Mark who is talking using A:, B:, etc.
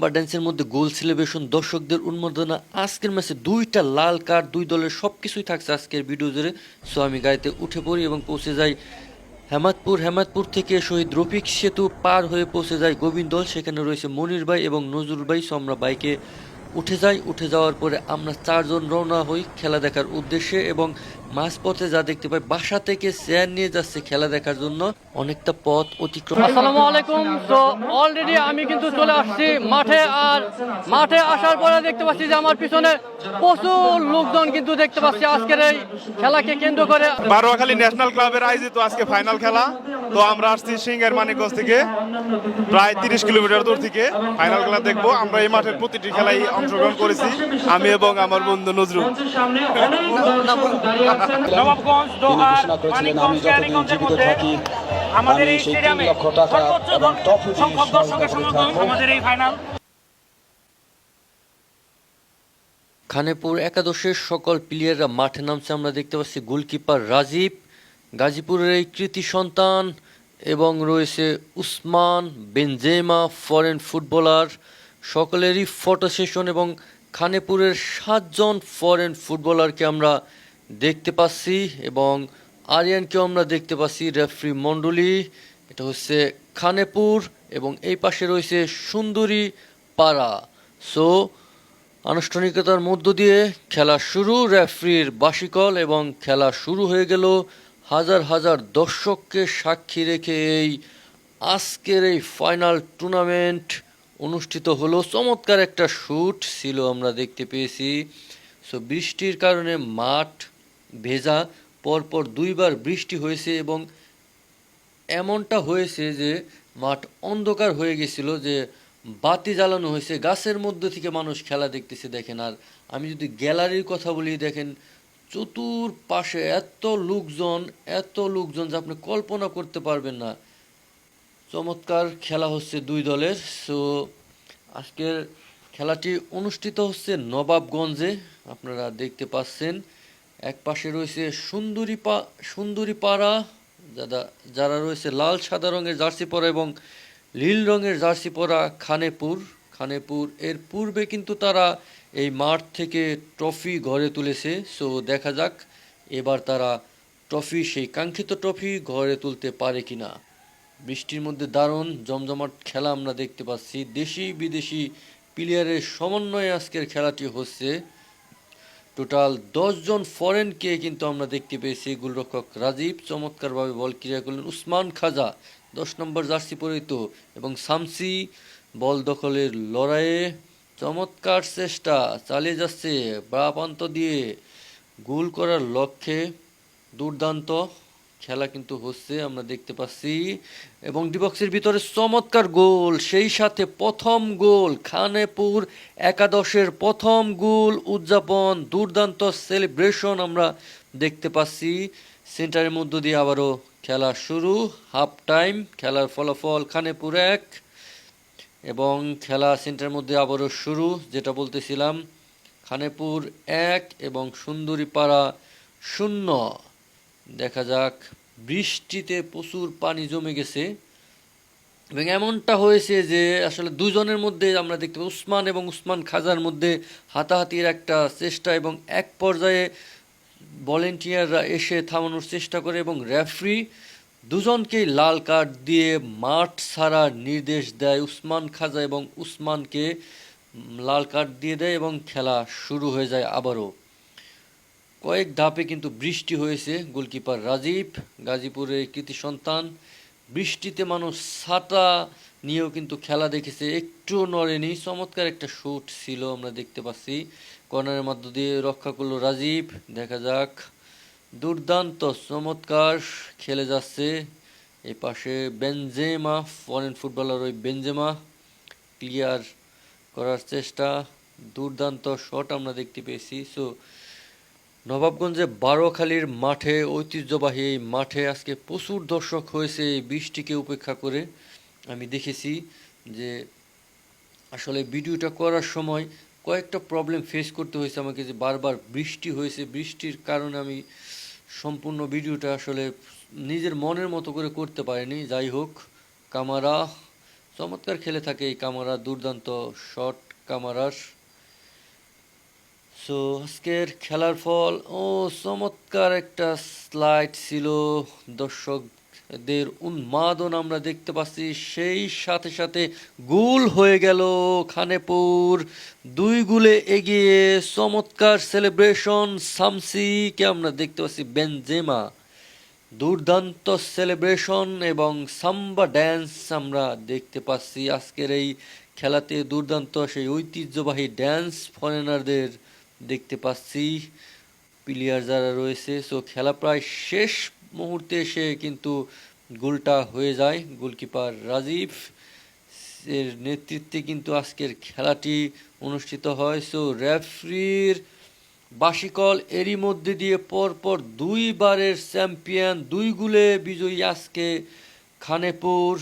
A: সাম্বা ড্যান্সের মধ্যে গোল সেলিব্রেশন দর্শকদের উন্মাদনা। আজকের ম্যাচে দুইটা লাল কার্ড দুই দলের সব কিছুই থাকছে আজকের ভিডিও জুড়ে। সো আমি গাড়িতে উঠে পড়ি এবং পৌঁছে যাই হেমাদপুর। হেমাদপুর থেকে শহীদ রফিক সেতু পার হয়ে পৌঁছে যায় গোবিন্দল সেখানে রয়েছে মনির ভাই এবং নজরুল ভাই। সো আমরা বাইকে উঠে যাই। উঠে যাওয়ার পরে আমরা চারজন রওনা হই খেলা দেখার উদ্দেশ্যে এবং মাঝপথে যা দেখতে পাই বাসা থেকে চেয়ার নিয়ে যাচ্ছে খেলা দেখার জন্য। অনেকটা পথ অতিক্রম
B: আসসালামু আলাইকুম। তো অলরেডি আমি কিন্তু চলে আসছি মাঠে আর মাঠে আসার পরে দেখতে পাচ্ছি যে আমার পিছনে প্রচুর লোকজন কিন্তু দেখতে পাচ্ছি আজকের এই খেলাকে কেন্দ্র করে।
C: বারোয়াখালী ন্যাশনাল ক্লাবের আয়োজিত আজকে ফাইনাল খেলা। তো আমরা আসছি সিঙ্গের মানিকগঞ্জ থেকে প্রায় তিরিশ কিলোমিটার দূর থেকে ফাইনাল খেলা দেখব। আমরা এই মাঠের প্রতিটি খেলায় অংশগ্রহণ করেছি আমি এবং আমার বন্ধু নজরুল।
D: নবাবগঞ্জ দোহার
E: ঘোষণা করেছিলেন আমি
D: মানিকগঞ্জ কেরানীগঞ্জের মধ্যে আমাদের এই স্টেডিয়ামে সর্বোচ্চ
E: এবং ট্রফি দিয়ে
D: সংখ্যক দর্শকের সমাগম আমাদের এই ফাইনাল
A: খানেপুর একাদশের সকল প্লেয়াররা মাঠে নামছে আমরা দেখতে পাচ্ছি গোলকিপার রাজীব গাজীপুরের এই কৃতি সন্তান এবং রয়েছে উসমান বেনজেমা ফরেন ফুটবলার সকলেরই ফটো সেশন এবং খানেপুরের সাতজন ফরেন ফুটবলারকে আমরা দেখতে পাচ্ছি এবং আরিয়ানকেও আমরা দেখতে পাচ্ছি, রেফরি মণ্ডলী। এটা হচ্ছে খানেপুর এবং এই পাশে রয়েছে সুন্দরী পাড়া। সো আনুষ্ঠানিকতার মধ্য দিয়ে খেলা শুরু, রেফরির বাসিকল এবং খেলা শুরু হয়ে গেল। হাজার হাজার দর্শককে সাক্ষী রেখে এই আজকের এই ফাইনাল টুর্নামেন্ট অনুষ্ঠিত হলো। চমৎকার একটা শ্যুট ছিল, আমরা দেখতে পেয়েছি। সো বৃষ্টির কারণে মাঠ ভেজা, পরপর দুইবার বৃষ্টি হয়েছে এবং এমনটা হয়েছে যে মাঠ অন্ধকার হয়ে গেছিল যে বাতি জ্বালানো হয়েছে। গাছের মধ্যে থেকে মানুষ খেলা দেখতেছে, দেখেন। আর আমি যদি গ্যালারির কথা বলি, দেখেন চতুর পাশে এত লোকজন এত লোকজন যে আপনি কল্পনা করতে পারবেন না। চমৎকার খেলা হচ্ছে দুই দলের। সো, আজকের খেলাটি অনুষ্ঠিত হচ্ছে নবাবগঞ্জে। আপনারা দেখতে পাচ্ছেন। এক পাশে রয়েছে সুন্দরী পা, সুন্দরী পাড়া যারা যারা রয়েছে লাল, সাদা রঙের জার্সি পরা এবং নীল রঙের জার্সি পরা খানেপুর। খানেপুর, এর পূর্বে কিন্তু তারা এই মাঠ থেকে ট্রফি ঘরে তুলেছে। সো, দেখা যাক এবার তারা ট্রফি, সেই কাঙ্ক্ষিত ট্রফি ঘরে তুলতে পারে কি না বৃষ্টির মধ্যে দারুণ জমজমাট খেলা আমরা দেখতে পাচ্ছি। দেশি বিদেশি প্লেয়ারের সমন্বয়ে আজকের খেলাটি হচ্ছে। টোটাল জন ফরেনকে কিন্তু আমরা দেখতে পেয়েছি। গোলরক্ষক রাজীব চমৎকারভাবে বল ক্রিয়া করলেন। উসমান খাজা, দশ নম্বর জার্সি পরিহিত এবং সামসি বল দখলের লড়াইয়ে চমৎকার চেষ্টা চালিয়ে যাচ্ছে। প্রান্ত দিয়ে গোল করার লক্ষ্যে দুর্দান্ত খেলা কিন্তু হচ্ছে, আমরা দেখতে পাচ্ছি। এবং ডিবক্সের ভিতরে চমৎকার গোল, সেই সাথে প্রথম গোল, খানেপুর একাদশের প্রথম গোল উদযাপন, দুর্দান্ত সেলিব্রেশন আমরা দেখতে পাচ্ছি। সেন্টারের মধ্য দিয়ে আবারও খেলা শুরু হাফ টাইম খেলার ফলাফল খানেপুর এক। এবং খেলা সেন্টারের মধ্যে আবারও শুরু, যেটা বলতেছিলাম, খানেপুর এক এবং সুন্দরীপাড়া শূন্য। দেখা যাক, বৃষ্টিতে প্রচুর পানি জমে গেছে এবং এমনটা হয়েছে যে আসলে দুজনের মধ্যে আমরা দেখতে পাই, উসমান এবং উসমান খাজার মধ্যে হাতাহাতির একটা চেষ্টা এবং এক পর্যায়ে ভলেন্টিয়াররা এসে থামানোর চেষ্টা করে এবং রেফরি দুজনকেই লাল কার্ড দিয়ে মাঠ ছাড়ার নির্দেশ দেয়। উসমান খাজা এবং উসমানকে লাল কার্ড দিয়ে দেয় এবং খেলা শুরু হয়ে যায় আবারও। কয়েক ধাপে কিন্তু বৃষ্টি হয়েছে। গোলকিপার রাজীব গাজীপুরের কৃতি সন্তান। বৃষ্টিতে মানুষ ছাতা নিয়েও কিন্তু খেলা দেখেছে। একটুও নড়েনি, চমৎকার একটা শুট ছিল আমরা দেখতে পাচ্ছি। কর্নারের মধ্য দিয়ে রক্ষা করল রাজীব। দেখা যাক। দুর্দান্ত, চমৎকার খেলে যাচ্ছে। এই পাশে বেনজেমা ফরেন ফুটবলার ওই বেনজেমা। ক্লিয়ার করার চেষ্টা। দুর্দান্ত শট আমরা দেখতে পেয়েছি। সো নবাবগঞ্জে বারোখালীর মাঠে ঐতিহ্যবাহী এই মাঠে আজকে প্রচুর দর্শক হয়েছে, এই বৃষ্টিকে উপেক্ষা করে। আমি দেখেছি যে আসলে ভিডিওটা করার সময় কয়েকটা প্রবলেম ফেস করতে হয়েছে আমাকে, যে বারবার বৃষ্টি হয়েছে, বৃষ্টির কারণে আমি সম্পূর্ণ ভিডিওটা আসলে নিজের মনের মতো করে করতে পারিনি। যাই হোক কামারা চমৎকার খেলে থাকে এই কামারা দুর্দান্ত শট কামারার সো আজকের খেলার ফল, ও চমৎকার একটা স্লাইড ছিল। দর্শকদের উন্মাদন আমরা দেখতে পাচ্ছি। সেই সাথে সাথে গোল হয়ে গেল খানেপুর। দুই গুলে এগিয়ে চমৎকার সেলিব্রেশন সামসিকে আমরা দেখতে পাচ্ছি, বেনজেমা। দুর্দান্ত সেলিব্রেশন এবং সাম্বা ড্যান্স আমরা দেখতে পাচ্ছি। আজকের এই খেলাতে দুর্দান্ত সেই ঐতিহ্যবাহী ড্যান্স ফরেনারদের দেখতে পাচ্ছি প্লেয়ার যারা রয়েছে। সো খেলা প্রায় শেষ মুহূর্তে এসে কিন্তু গোলটা হয়ে যায়। গোলকিপার রাজীব, এর নেতৃত্বে কিন্তু আজকের খেলাটি অনুষ্ঠিত হয়। সো রেফরির বাসিকল এরই মধ্যে দিয়ে পরপর দুইবারের চ্যাম্পিয়ন দুই গুলে বিজয়ী আজকে খানেপুর।